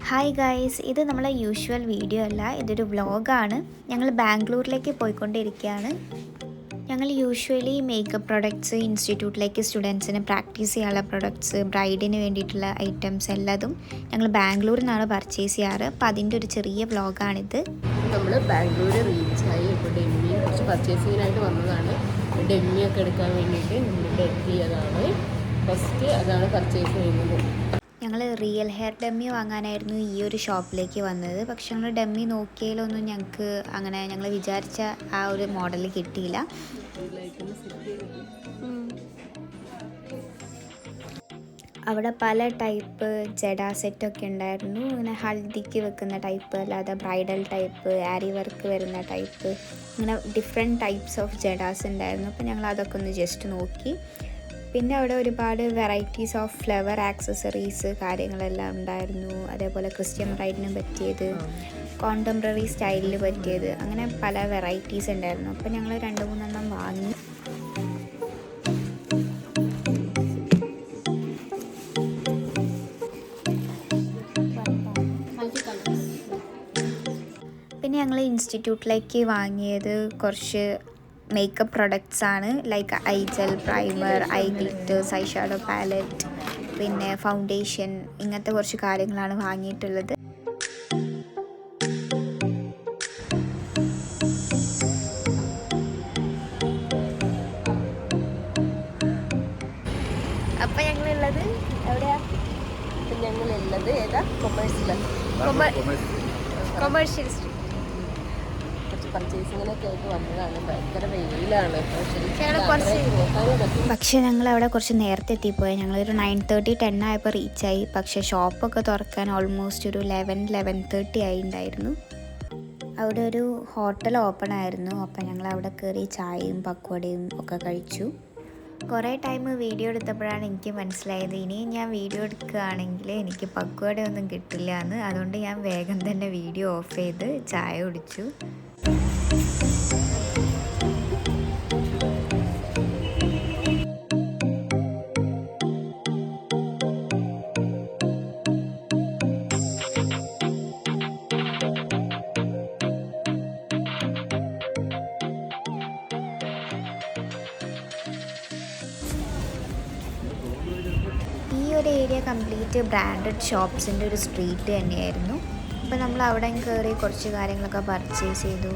Hi guys ഇത് നമ്മളെ usual video അല്ല. ഇതൊരു വ്ളോഗാണ് ഞങ്ങൾ ബാംഗ്ലൂരിലേക്ക് പോയിക്കൊണ്ടിരിക്കുകയാണ്. ഞങ്ങൾ യൂഷ്വലി മേക്കപ്പ് പ്രൊഡക്ട്സ് ഇൻസ്റ്റിറ്റ്യൂട്ടിലേക്ക് സ്റ്റുഡൻസിന് പ്രാക്ടീസ് ചെയ്യാനുള്ള പ്രൊഡക്ട്സ് ബ്രൈഡിന് വേണ്ടിയിട്ടുള്ള ഐറ്റംസ് എല്ലാതും ഞങ്ങൾ ബാംഗ്ലൂരിൽ നിന്നാണ് പർച്ചേസ് ചെയ്യാറ്. അപ്പോൾ അതിന്റെ ഒരു ചെറിയ വ്ളോഗാണിത് നമ്മൾ ബാംഗ്ലൂർ റീച്ച് ആയി. ഇപ്പോൾ ഡെമ്മി കുറച്ച് പർച്ചേസിങ്ങിനായിട്ട് വന്നതാണ്. ഡെമ്മിയൊക്കെ എടുക്കാൻ വേണ്ടിയിട്ട് ഡെറ്റ് എത്തിയതാണ് ഫസ്റ്റ് അതാണ് പർച്ചേസ് ചെയ്യുന്നത്. ഞങ്ങൾ റിയൽ ഹെയർ ഡമ്മി വാങ്ങാനായിരുന്നു ഈ ഒരു ഷോപ്പിലേക്ക് വന്നത്. പക്ഷെ ഞങ്ങൾ ഡമ്മി നോക്കിയാലൊന്നും ഞങ്ങൾക്ക് അങ്ങനെ ഞങ്ങൾ വിചാരിച്ച ആ ഒരു മോഡൽ കിട്ടിയില്ല. അവിടെ പല ടൈപ്പ് ജഡ സെറ്റൊക്കെ ഉണ്ടായിരുന്നു. ഇങ്ങനെ ഹൽദിക്ക് വെക്കുന്ന ടൈപ്പ് അല്ലാതെ ബ്രൈഡൽ ടൈപ്പ് ആരി വർക്ക് വരുന്ന ടൈപ്പ് അങ്ങനെ ഡിഫറെന്റ് ടൈപ്സ് ഓഫ് ജഡാസ് ഉണ്ടായിരുന്നു. അപ്പോൾ ഞങ്ങൾ അതൊക്കെ ഒന്ന് ജസ്റ്റ് നോക്കി. പിന്നെ അവിടെ ഒരുപാട് വെറൈറ്റീസ് ഓഫ് ഫ്ലവർ ആക്സസറീസ് കാര്യങ്ങളെല്ലാം ഉണ്ടായിരുന്നു. അതേപോലെ ക്രിസ്ത്യൻ ബ്രൈഡിന് പറ്റിയത് കോണ്ടംപററി സ്റ്റൈലിൽ പറ്റിയത് അങ്ങനെ പല വെറൈറ്റീസ് ഉണ്ടായിരുന്നു. അപ്പോൾ ഞങ്ങൾ രണ്ട് മൂന്നെണ്ണം വാങ്ങി. പിന്നെ ഞങ്ങൾ ഇൻസ്റ്റിറ്റ്യൂട്ടിലേക്ക് വാങ്ങിയത് കുറച്ച് മേക്കപ്പ് പ്രൊഡക്ട്സ് ആണ്. Like eye gel primer eye glitters eye shadow palette പിന്നെ ഫൗണ്ടേഷൻ ഇങ്ങനത്തെ കുറച്ച് കാര്യങ്ങളാണ് വാങ്ങിയിട്ടുള്ളത്. അപ്പം ഞങ്ങളുള്ളത് എവിടെയാ? ഇപ്പം ഞങ്ങളുള്ളത് ഏതാ? കൊമേഴ്സിലാണ് കൊമേഴ്ഷ്യൽ സ്ട്രീറ്റ് പർച്ചേസിങ്ങിനൊക്കെ ആയിട്ട് വന്നതാണ്. ഭയങ്കര വെയിലാണ്. നോക്കാനേ ഞങ്ങൾ അവിടെ കുറച്ച് നേരത്തെ എത്തിപ്പോയി. ഞങ്ങളൊരു നയൻ തേർട്ടി ടെൻ ആയപ്പോൾ റീച്ചായി പക്ഷെ ഷോപ്പൊക്കെ തുറക്കാൻ ഓൾമോസ്റ്റ് ഒരു ലെവൻ ലെവൻ തേർട്ടി ആയി ഉണ്ടായിരുന്നു. അവിടെ ഒരു ഹോട്ടൽ ഓപ്പൺ ആയിരുന്നു. അപ്പം ഞങ്ങൾ അവിടെ കയറി ചായയും പക്കോടയും ഒക്കെ കഴിച്ചു. കുറേ ടൈം വീഡിയോ എടുത്തപ്പോഴാണ് എനിക്ക് മനസ്സിലായത്. ഇനിയും ഞാൻ വീഡിയോ എടുക്കുകയാണെങ്കിൽ എനിക്ക് പക്വട ഒന്നും കിട്ടില്ല എന്ന്. അതുകൊണ്ട് ഞാൻ വേഗം തന്നെ വീഡിയോ ഓഫ് ചെയ്ത് ചായ കുടിച്ചു. ഒരു ഏരിയ കംപ്ലീറ്റ് ബ്രാൻഡഡ് ഷോപ്സിന്റെ ഒരു സ്ട്രീറ്റ് തന്നെയായിരുന്നു. അപ്പോൾ നമ്മൾ അവിടെ കയറി കുറച്ച് കാര്യങ്ങളൊക്കെ പർച്ചേസ് ചെയ്തു.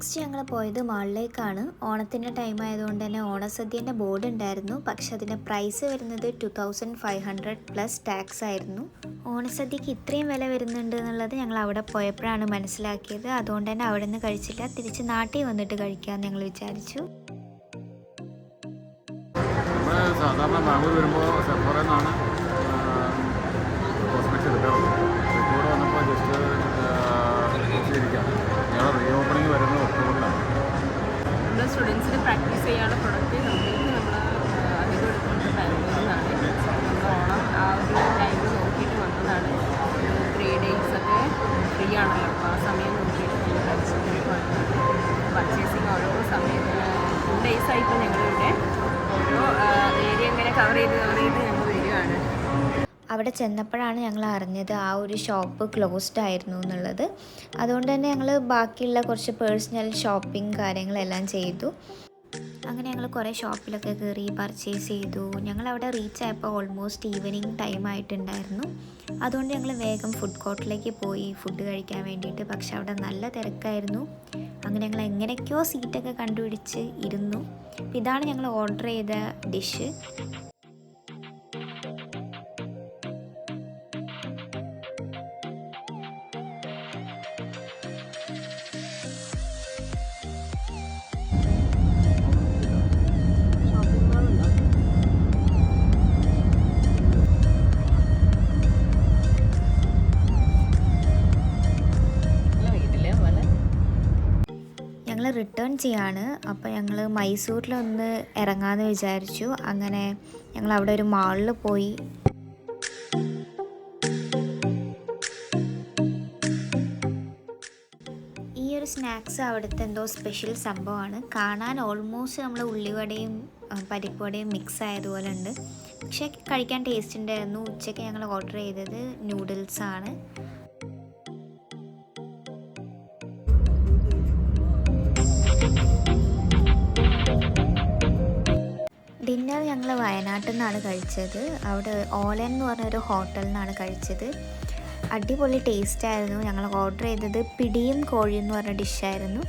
നെക്സ്റ്റ് ഞങ്ങൾ പോയത് മാളിലേക്കാണ്. ഓണത്തിന്റെ ടൈം ആയതുകൊണ്ട് തന്നെ ഓണസദ്യന്റെ ബോർഡ് ഉണ്ടായിരുന്നു. പക്ഷെ അതിന്റെ പ്രൈസ് വരുന്നത് two thousand five hundred plus tax ആയിരുന്നു. ഓണസദ്യക്ക് ഇത്രയും വില വരുന്നുണ്ട് എന്നുള്ളത് ഞങ്ങൾ അവിടെ പോയപ്പോഴാണ് മനസ്സിലാക്കിയത്. അതുകൊണ്ട് തന്നെ അവിടെ നിന്ന് കഴിച്ചില്ല. തിരിച്ച് നാട്ടിൽ വന്നിട്ട് കഴിക്കാമെന്ന് ഞങ്ങൾ വിചാരിച്ചു. സാധാരണ വരുമ്പോൾ ഞങ്ങൾ റീ ഓപ്പണിംഗ് സ്റ്റുഡൻസിന് പ്രാക്ടീസ് ചെയ്യാനുള്ള പ്രൊഡക്റ്റ് കംപ്ലീറ്റ് നമ്മൾ അധികം എടുക്കുന്നത് ബാംഗ്ലൂരിൽ ഓണം ആ ഒരു ടൈം നോക്കിയിട്ട് വന്നതാണ്. ത്രീ ഡേയ്സ് ഒക്കെ ഫ്രീ ആണല്ലോ. അപ്പോൾ ആ സമയം നോക്കിയിട്ട് ഞങ്ങൾ ബാംഗ്ലൂരിലേക്ക് പർച്ചേസിങ് ഓരോ സമയം ടു ഡേയ്സ് ആയിപ്പോൾ ഞങ്ങളിവിടെ ഓരോ ഏരിയ ഇങ്ങനെ കവർ ചെയ്ത് കവർ ചെയ്ത് അവിടെ ചെന്നപ്പോഴാണ് ഞങ്ങൾ അറിഞ്ഞത് ആ ഒരു ഷോപ്പ് ക്ലോസ്ഡ് ആയിരുന്നു എന്നുള്ളത്. അതുകൊണ്ട് തന്നെ ഞങ്ങൾ ബാക്കിയുള്ള കുറച്ച് പേഴ്സണൽ ഷോപ്പിംഗ് കാര്യങ്ങളെല്ലാം ചെയ്തു. അങ്ങനെ ഞങ്ങൾ കുറേ ഷോപ്പിലൊക്കെ കയറി പർച്ചേസ് ചെയ്തു. ഞങ്ങൾ അവിടെ റീച്ച് ആയപ്പോൾ ഓൾമോസ്റ്റ് ഈവനിങ് ടൈം ആയിട്ടുണ്ടായിരുന്നു. അതുകൊണ്ട് ഞങ്ങൾ വേഗം ഫുഡ് കോർട്ടിലേക്ക് പോയി ഫുഡ് കഴിക്കാൻ വേണ്ടിയിട്ട്. പക്ഷെ അവിടെ നല്ല തിരക്കായിരുന്നു. അങ്ങനെ ഞങ്ങൾ എങ്ങനെയൊക്കെയോ സീറ്റൊക്കെ കണ്ടുപിടിച്ച് ഇരുന്നു. ഇതാണ് ഞങ്ങൾ ഓർഡർ ചെയ്ത ഡിഷ് റിട്ടേൺ ചെയ്യാണ്. അപ്പോൾ ഞങ്ങൾ മൈസൂരിലൊന്ന് ഇറങ്ങാമെന്ന് വിചാരിച്ചു. അങ്ങനെ ഞങ്ങൾ അവിടെ ഒരു മാളിൽ പോയി. ഈ ഒരു സ്നാക്സ് അവിടുത്തെ എന്തോ സ്പെഷ്യൽ സംഭവമാണ്. കാണാൻ ഓൾമോസ്റ്റ് നമ്മൾ ഉള്ളിവടയും പരിപ്പുവടയും മിക്സ് ആയതുപോലെ ഉണ്ട് പക്ഷേ കഴിക്കാൻ ടേസ്റ്റ് ഉണ്ടായിരുന്നു ഉച്ചയ്ക്ക് ഞങ്ങൾ ഓർഡർ ചെയ്തത് നൂഡിൽസ് ഡിന്നർ ഞങ്ങൾ വയനാട്ടിൽ നിന്നാണ് കഴിച്ചത്. അവിടെ ഓലൻ എന്ന് പറഞ്ഞൊരു ഹോട്ടലിൽ നിന്നാണ് കഴിച്ചത്. അടിപൊളി ടേസ്റ്റ് ആയിരുന്നു ഞങ്ങൾ ഓർഡർ ചെയ്തത് പിടിയും കോഴിയും എന്ന് പറഞ്ഞ ഡിഷായിരുന്നു.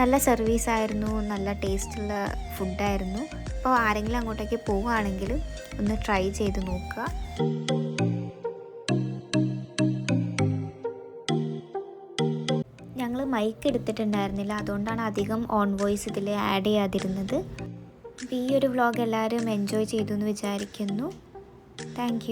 നല്ല സർവീസ് ആയിരുന്നു നല്ല ടേസ്റ്റുള്ള ഫുഡായിരുന്നു. അപ്പോൾ ആരെങ്കിലും അങ്ങോട്ടേക്ക് പോവുകയാണെങ്കിൽ ഒന്ന് ട്രൈ ചെയ്ത് നോക്കുക. ഞങ്ങൾ മൈക്ക് എടുത്തിട്ടുണ്ടായിരുന്നില്ല. അതുകൊണ്ടാണ് അധികം ഓൺ വോയിസ് ഇതിൽ ആഡ് ചെയ്യാതിരുന്നത്. അപ്പോൾ ഈ ഒരു വ്ളോഗ് എല്ലാവരും എൻജോയ് ചെയ്തു എന്ന് വിചാരിക്കുന്നു താങ്ക്